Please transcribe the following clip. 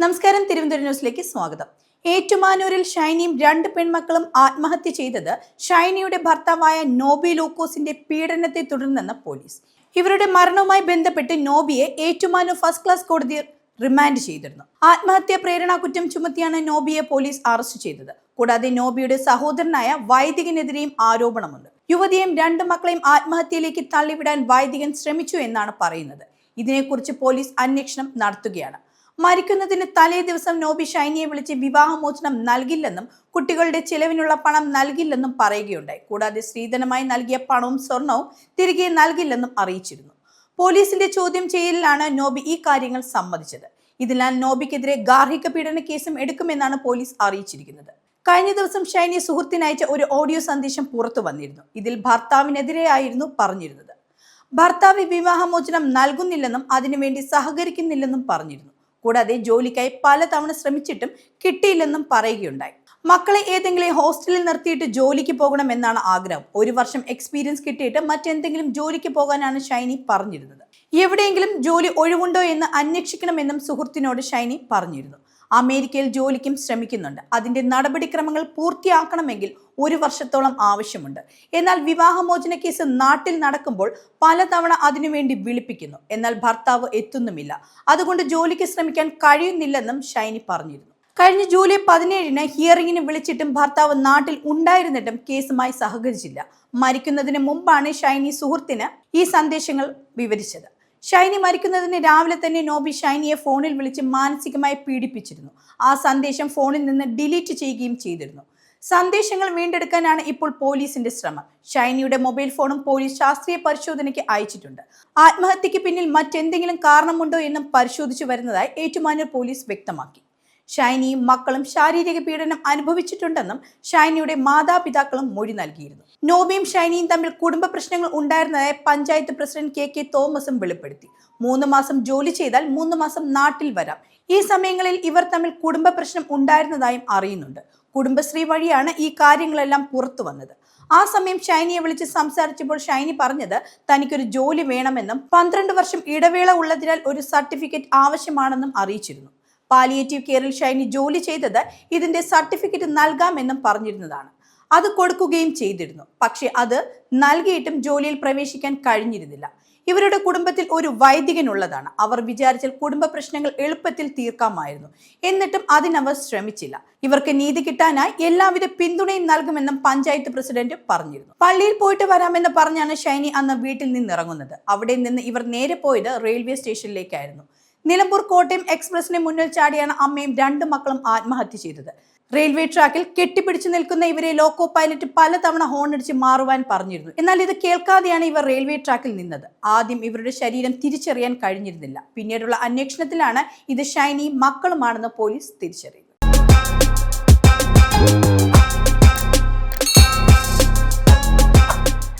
നമസ്കാരം തിരുവനന്തപുരം ന്യൂസിലേക്ക് സ്വാഗതം. ഏറ്റുമാനൂരിൽ ഷൈനിയും രണ്ട് പെൺമക്കളും ആത്മഹത്യ ചെയ്തത് ഷൈനിയുടെ ഭർത്താവായ നോബി ലൂക്കോസിന്റെ പീഡനത്തെ തുടർന്നെന്ന് പോലീസ്. ഇവരുടെ മരണവുമായി ബന്ധപ്പെട്ട് നോബിയെ ഏറ്റുമാനൂർ ഫസ്റ്റ് ക്ലാസ് കോടതി റിമാൻഡ് ചെയ്തിരുന്നു. ആത്മഹത്യാ പ്രേരണ കുറ്റം ചുമത്തിയാണ് നോബിയെ പോലീസ് അറസ്റ്റ് ചെയ്തത്. കൂടാതെ നോബിയുടെ സഹോദരനായ വൈദികനെതിരെയും ആരോപണമുണ്ട്. യുവതിയും രണ്ട് മക്കളെയും ആത്മഹത്യയിലേക്ക് തള്ളിവിടാൻ വൈദികൻ ശ്രമിച്ചു എന്നാണ് പറയുന്നത്. ഇതിനെക്കുറിച്ച് പോലീസ് അന്വേഷണം നടത്തുകയാണ്. മരിക്കുന്നതിന് തലേ ദിവസം നോബി ഷൈനിയെ വിളിച്ച് വിവാഹമോചനം നൽകില്ലെന്നും കുട്ടികളുടെ ചിലവിനുള്ള പണം നൽകില്ലെന്നും പറയുകയുണ്ടായി. കൂടാതെ സ്ത്രീധനമായി നൽകിയ പണവും സ്വർണവും തിരികെ നൽകില്ലെന്നും അറിയിച്ചിരുന്നു. പോലീസിന്റെ ചോദ്യം ചെയ്യലിലാണ് നോബി ഈ കാര്യങ്ങൾ സമ്മതിച്ചത്. ഇതിനാൽ നോബിക്കെതിരെ ഗാർഹിക പീഡന കേസും എടുക്കുമെന്നാണ് പോലീസ് അറിയിച്ചിരിക്കുന്നത്. കഴിഞ്ഞ ദിവസം ഷൈനി സുഹൃത്തിനയച്ച ഒരു ഓഡിയോ സന്ദേശം പുറത്തു വന്നിരുന്നു. ഇതിൽ ഭർത്താവിനെതിരെയായിരുന്നു പറഞ്ഞിരുന്നത്. ഭർത്താവ് വിവാഹമോചനം നൽകുന്നില്ലെന്നും അതിനുവേണ്ടി സഹകരിക്കുന്നില്ലെന്നും പറഞ്ഞിരുന്നു. കൂടാതെ ജോലിക്കായി പലതവണ ശ്രമിച്ചിട്ടും കിട്ടിയില്ലെന്നും പറയുകയുണ്ടായി. മക്കളെ ഏതെങ്കിലും ഹോസ്റ്റലിൽ നിർത്തിയിട്ട് ജോലിക്ക് പോകണമെന്നാണ് ആഗ്രഹം. ഒരു വർഷം എക്സ്പീരിയൻസ് കിട്ടിയിട്ട് മറ്റെന്തെങ്കിലും ജോലിക്ക് പോകാനാണ് ഷൈനി പറഞ്ഞിരുന്നത്. എവിടെയെങ്കിലും ജോലി ഒഴിവുണ്ടോ എന്ന് അന്വേഷിക്കണമെന്നും സുഹൃത്തിനോട് ഷൈനി പറഞ്ഞിരുന്നു. അമേരിക്കയിൽ ജോലിക്കും ശ്രമിക്കുന്നുണ്ട്. അതിന്റെ നടപടിക്രമങ്ങൾ പൂർത്തിയാക്കണമെങ്കിൽ ഒരു വർഷത്തോളം ആവശ്യമുണ്ട്. എന്നാൽ വിവാഹമോചന കേസ് നാട്ടിൽ നടക്കുമ്പോൾ പലതവണ അതിനുവേണ്ടി വിളിപ്പിക്കുന്നു. എന്നാൽ ഭർത്താവ് എത്തുന്നുമില്ല. അതുകൊണ്ട് ജോലിക്ക് ശ്രമിക്കാൻ കഴിയുന്നില്ലെന്നും ഷൈനി പറഞ്ഞിരുന്നു. കഴിഞ്ഞ ജൂലൈ പതിനേഴിന് ഹിയറിംഗിന് വിളിച്ചിട്ടും ഭർത്താവ് നാട്ടിൽ ഉണ്ടായിരുന്നിട്ടും കേസുമായി സഹകരിച്ചില്ല. മരിക്കുന്നതിന് മുമ്പാണ് ഷൈനി സുഹൃത്തിന് ഈ സന്ദേശങ്ങൾ വിവരിച്ചത്. ഷൈനി മരിക്കുന്നതിന് രാവിലെ തന്നെ നോബി ഷൈനിയെ ഫോണിൽ വിളിച്ച് മാനസികമായി പീഡിപ്പിച്ചിരുന്നു. ആ സന്ദേശം ഫോണിൽ നിന്ന് ഡിലീറ്റ് ചെയ്യുകയും ചെയ്തിരുന്നു. സന്ദേശങ്ങൾ വീണ്ടെടുക്കാനാണ് ഇപ്പോൾ പോലീസിന്റെ ശ്രമം. ഷൈനിയുടെ മൊബൈൽ ഫോണും പോലീസ് ശാസ്ത്രീയ പരിശോധനയ്ക്ക് അയച്ചിട്ടുണ്ട്. ആത്മഹത്യക്ക് പിന്നിൽ മറ്റെന്തെങ്കിലും കാരണമുണ്ടോ എന്നും പരിശോധിച്ചു വരുന്നതായി ഏറ്റുമാനൂർ പോലീസ് വ്യക്തമാക്കി. ഷൈനിയും മക്കളും ശാരീരിക പീഡനം അനുഭവിച്ചിട്ടുണ്ടെന്നും ഷൈനിയുടെ മാതാപിതാക്കളും മൊഴി നൽകിയിരുന്നു. നോബിയും ഷൈനിയും തമ്മിൽ കുടുംബ പ്രശ്നങ്ങൾ ഉണ്ടായിരുന്നതായി പഞ്ചായത്ത് പ്രസിഡന്റ് കെ കെ തോമസും വെളിപ്പെടുത്തി. മൂന്ന് മാസം ജോലി ചെയ്താൽ മൂന്ന് മാസം നാട്ടിൽ വരാം. ഈ സമയങ്ങളിൽ ഇവർ തമ്മിൽ കുടുംബ പ്രശ്നം ഉണ്ടായിരുന്നതായും അറിയുന്നുണ്ട്. കുടുംബശ്രീ വഴിയാണ് ഈ കാര്യങ്ങളെല്ലാം പുറത്തു വന്നത്. ആ സമയം ഷൈനിയെ വിളിച്ച് സംസാരിച്ചപ്പോൾ ഷൈനി പറഞ്ഞത് തനിക്കൊരു ജോലി വേണമെന്നും പന്ത്രണ്ട് വർഷം ഇടവേള ഉള്ളതിനാൽ ഒരു സർട്ടിഫിക്കറ്റ് ആവശ്യമാണെന്നും അറിയിച്ചിരുന്നു. പാലിയേറ്റീവ് കെയറിൽ ഷൈനി ജോലി ചെയ്തത് ഇതിന്റെ സർട്ടിഫിക്കറ്റ് നൽകാമെന്നും പറഞ്ഞിരുന്നതാണ്. അത് കൊടുക്കുകയും ചെയ്തിരുന്നു. പക്ഷെ അത് നൽകിയിട്ടും ജോലിയിൽ പ്രവേശിക്കാൻ കഴിഞ്ഞിരുന്നില്ല. ഇവരുടെ കുടുംബത്തിൽ ഒരു വൈദികനുള്ളതാണ്. അവർ വിചാരിച്ചാൽ കുടുംബ പ്രശ്നങ്ങൾ എളുപ്പത്തിൽ തീർക്കാമായിരുന്നു. എന്നിട്ടും അതിനവർ ശ്രമിച്ചില്ല. ഇവർക്ക് നീതി കിട്ടാനായി എല്ലാവിധ പിന്തുണയും നൽകുമെന്നും പഞ്ചായത്ത് പ്രസിഡന്റ് പറഞ്ഞിരുന്നു. പള്ളിയിൽ പോയിട്ട് വരാമെന്ന് പറഞ്ഞാണ് ഷൈനി അന്ന് വീട്ടിൽ നിന്നിറങ്ങുന്നത്. അവിടെ നിന്ന് ഇവർ നേരെ പോയത് റെയിൽവേ സ്റ്റേഷനിലേക്കായിരുന്നു. നിലമ്പൂർ കോട്ടയം എക്സ്പ്രസിന് മുന്നിൽ ചാടിയാണ് അമ്മയും രണ്ട് മക്കളും ആത്മഹത്യ ചെയ്തത്. റെയിൽവേ ട്രാക്കിൽ കെട്ടിപ്പിടിച്ചു നിൽക്കുന്ന ഇവരെ ലോക്കോ പൈലറ്റ് പലതവണ ഹോണടിച്ച് മാറുവാൻ പറഞ്ഞിരുന്നു. എന്നാൽ ഇത് കേൾക്കാതെയാണ് ഇവർ റെയിൽവേ ട്രാക്കിൽ നിന്നത്. ആദ്യം ഇവരുടെ ശരീരം തിരിച്ചറിയാൻ കഴിഞ്ഞിരുന്നില്ല. പിന്നീടുള്ള അന്വേഷണത്തിലാണ് ഇത് ഷൈനി മക്കളുമാണെന്ന് പോലീസ് തിരിച്ചറിയുന്നത്.